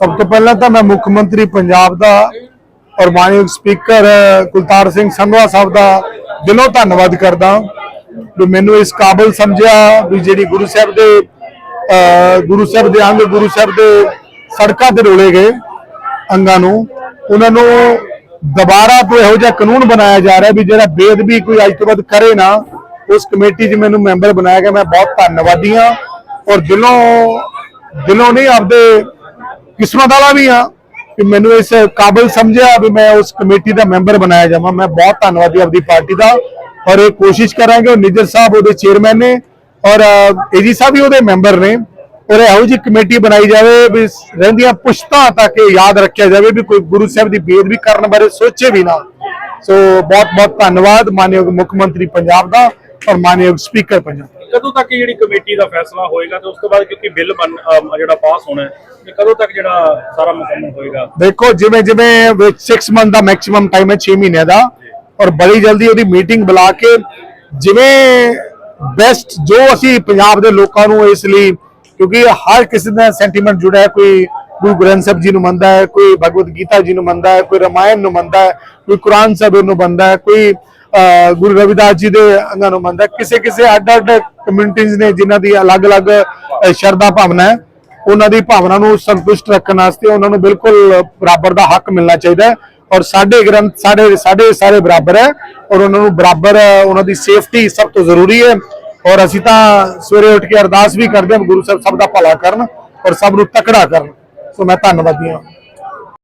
ਸਭ ਤੋਂ ਪਹਿਲਾਂ ਤਾਂ ਮੈਂ ਮੁੱਖ ਮੰਤਰੀ ਪੰਜਾਬ ਦਾ ਔਰ ਮਾਨਯੋਗ ਸਪੀਕਰ ਕੁਲਤਾਰ ਸਿੰਘ ਸੰਧਵਾ ਸਾਹਿਬ ਦਾ ਦਿਲੋਂ ਧੰਨਵਾਦ ਕਰਦਾ ਵੀ ਮੈਨੂੰ ਇਸ ਕਾਬਲ ਸਮਝਿਆ ਵੀ ਜਿਹੜੀ ਗੁਰੂ ਸਾਹਿਬ ਦੇ ਗੁਰੂ ਸਾਹਿਬ ਦੇ ਅੰਗ ਗੁਰੂ ਸਾਹਿਬ ਦੇ ਸੜਕਾਂ ਤੇ ਰੋਲੇ ਗਏ ਅੰਗਾਂ ਨੂੰ। ਉਹਨਾਂ ਨੂੰ ਦੁਬਾਰਾ ਤੋਂ ਇਹੋ ਜਿਹਾ ਕਾਨੂੰਨ ਬਣਾਇਆ ਜਾ ਰਿਹਾ ਵੀ ਜਿਹੜਾ ਬੇਦਬੀ ਕੋਈ ਅੱਜ ਤੋਂ ਬਾਅਦ ਕਰੇ ਨਾ, ਉਸ ਕਮੇਟੀ 'ਚ ਮੈਨੂੰ ਮੈਂਬਰ ਬਣਾਇਆ ਗਿਆ। ਮੈਂ ਬਹੁਤ ਧੰਨਵਾਦੀ ਹਾਂ ਔਰ ਦਿਲੋਂ ਦਿਲੋਂ ਨਹੀਂ, ਆਪਦੇ ਕਿਸਮਤ ਵਾਲਾ ਵੀ ਹਾਂ ਕਿ ਮੈਨੂੰ ਇਸ ਕਾਬਲ ਸਮਝਿਆ ਵੀ ਮੈਂ ਉਸ ਕਮੇਟੀ ਦਾ ਮੈਂਬਰ ਬਣਾਇਆ ਜਾਵਾਂ। ਮੈਂ ਬਹੁਤ ਧੰਨਵਾਦੀ ਆਪਦੀ ਪਾਰਟੀ ਦਾ ਔਰ ਇਹ ਕੋਸ਼ਿਸ਼ ਕਰਾਂਗੇ। ਉਹ ਨਿੱਜਰ ਸਾਹਿਬ ਉਹਦੇ ਚੇਅਰਮੈਨ ਨੇ ਔਰ ਏਜੀ ਸਾਹਿਬ ਵੀ ਉਹਦੇ ਮੈਂਬਰ ਨੇ ਔਰ ਇਹੋ ਜਿਹੀ ਕਮੇਟੀ ਬਣਾਈ ਜਾਵੇ ਵੀ ਰਹਿੰਦੀਆਂ ਪੁਸ਼ਤਾਂ ਤੱਕ ਇਹ ਯਾਦ ਰੱਖਿਆ ਜਾਵੇ ਵੀ ਕੋਈ ਗੁਰੂ ਸਾਹਿਬ ਦੀ ਬੇਦ ਵੀ ਕਰਨ ਬਾਰੇ ਸੋਚੇ ਵੀ ਨਾ। ਸੋ ਬਹੁਤ ਬਹੁਤ ਧੰਨਵਾਦ ਮਾਨਯੋਗ ਮੁੱਖ ਮੰਤਰੀ ਪੰਜਾਬ ਦਾ ਔਰ ਮਾਨਯੋਗ ਸਪੀਕਰ ਪੰਜਾਬ ਕਦੋਂ ਤੱਕ ਜਿਹੜੀ ਕਮੇਟੀ ਦਾ ਫੈਸਲਾ ਹੋਏਗਾ ਤੇ ਉਸ ਤੋਂ ਬਾਅਦ ਕਿਉਂਕਿ ਬਿੱਲ ਬਣ ਅਮ, ਜਿਹੜਾ ਪਾਸ ਹੋਣਾ ਹੈ ਤੇ ਕਦੋਂ ਤੱਕ ਜਿਹੜਾ ਸਾਰਾ ਮੁਕੰਮਲ ਹੋਏਗਾ? ਦੇਖੋ ਜਿਵੇਂ ਜਿਵੇਂ 6 ਮੰਥ ਦਾ ਮੈਕਸਿਮਮ ਟਾਈਮ ਹੈ 6 ਮਹੀਨੇ ਦਾ ਔਰ ਬੜੀ ਜਲਦੀ ਉਹਦੀ ਮੀਟਿੰਗ ਬੁਲਾ ਕੇ ਜਿਵੇਂ ਬੈਸਟ ਜੋ ਅਸੀਂ ਪੰਜਾਬ ਦੇ ਲੋਕਾਂ ਨੂੰ ਇਸ ਲਈ ਕਿਉਂਕਿ ਹਰ ਕਿਸੇ ਦਾ ਸੈਂਟੀਮੈਂਟ ਜੁੜਿਆ ਹੈ ਕੋਈ ਗੁਰੂ ਗ੍ਰੰਥ ਸਾਹਿਬ ਜੀ ਨੂੰ ਮੰਨਦਾ ਹੈ ਕੋਈ ਭਗਵਦ ਗੀਤਾ ਜੀ ਨੂੰ ਮੰਨਦਾ ਹੈ ਕੋਈ ਰਮਾਇਣ ਨੂੰ ਮੰਨਦਾ ਹੈ ਕੋਈ ਕੁਰਾਨ ਸਾਹਿਬ ਨੂੰ ਮੰਨਦਾ ਹੈ ਕੋਈ ਗੁਰੂ ਰਵਿਦਾਸ ਜੀ ਦੇ ਅੰਗਾਂ ਨੂੰ ਮੰਨਦਾ ਕਿਸੇ ਕਿਸੇ ਅੱਡ ਅੱਡ ਕਮਿਊਨਿਟੀਜ਼ ਨੇ ਜਿਨ੍ਹਾਂ ਦੀ ਅਲੱਗ-ਅਲੱਗ ਸ਼ਰਧਾ ਭਾਵਨਾ ਹੈ, ਉਹਨਾਂ ਦੀ ਭਾਵਨਾ ਨੂੰ ਸੰਤੁਸ਼ਟ ਰੱਖਣ ਵਾਸਤੇ ਉਹਨਾਂ ਨੂੰ ਬਿਲਕੁਲ ਬਰਾਬਰ ਦਾ ਹੱਕ ਮਿਲਣਾ ਚਾਹੀਦਾ ਹੈ ਔਰ ਸਾਡੇ ਗ੍ਰੰਥ, ਸਾਡੇ ਸਾਡੇ ਸਾਰੇ ਬਰਾਬਰ ਹੈ ਔਰ ਉਹਨਾਂ ਨੂੰ ਬਰਾਬਰ, ਉਹਨਾਂ ਦੀ ਸੇਫਟੀ ਸਭ ਤੋਂ ਜ਼ਰੂਰੀ ਹੈ ਔਰ ਅਸੀਂ ਤਾਂ ਸਵੇਰੇ ਉੱਠ ਕੇ ਅਰਦਾਸ ਵੀ ਕਰਦੇ ਹਾਂ ਗੁਰੂ ਸਾਹਿਬ ਸਭ ਦਾ ਭਲਾ ਕਰਨ ਔਰ ਸਭ ਨੂੰ ਤਕੜਾ ਕਰਨ। ਸੋ ਮੈਂ ਧੰਨਵਾਦੀ ਹਾਂ।